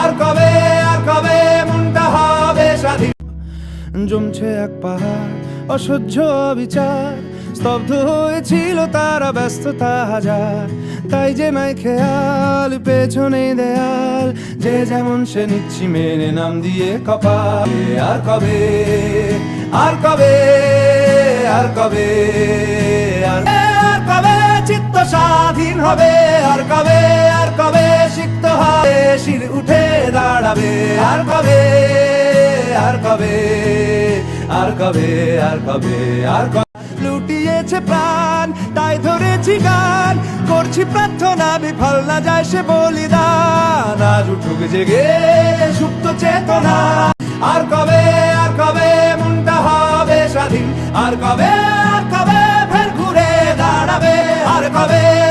আর কবে আর কবে মনটা হবে স্বাধীন। জমছে এক পাহাড় অসহ্য বিচার স্তব্ধ হয়েছিল তারা ব্যস্ততা হাজার। তাই যে নাই খেয়াল পেছনে দেয়াল। যে যেমন সে নিচ্ছি মেনে নাম দিয়ে কপাল। আর কবে আর কবে আর কবে আর কবে চিত্ত স্বাধীন হবে। আর কবে শির উঠে দাঁড়াবে। আর কবে? আর কবে? আর কবে? আর কবে? আর লুটিয়েছে প্রাণ, তাই ধরেছি গান। করছি প্রার্থনা, বিফল না যায় সে বলিদান। আজ উঠুক জেগে সুপ্ত চেতনা। আর কবে? আর কবে? মনটা হবে স্বাধীন। আর কবে? আর কবে? ফের ঘুরে দাঁড়াবে। আর কবে?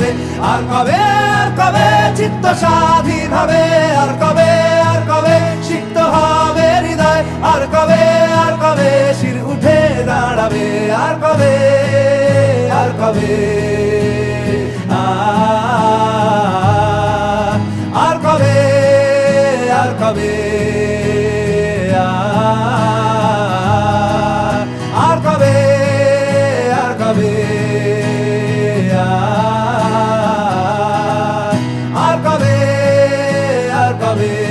পাবে আর কবে আর কবে চিত্ত স্বাধীন হবে? আর কবে আর কবে সিক্ত হবে হৃদয়? আর কবে আর কবে শির উঠে দাঁড়াবে? আর কবে আর কবে? আর কবে আর কবে? আর কবে আর কবে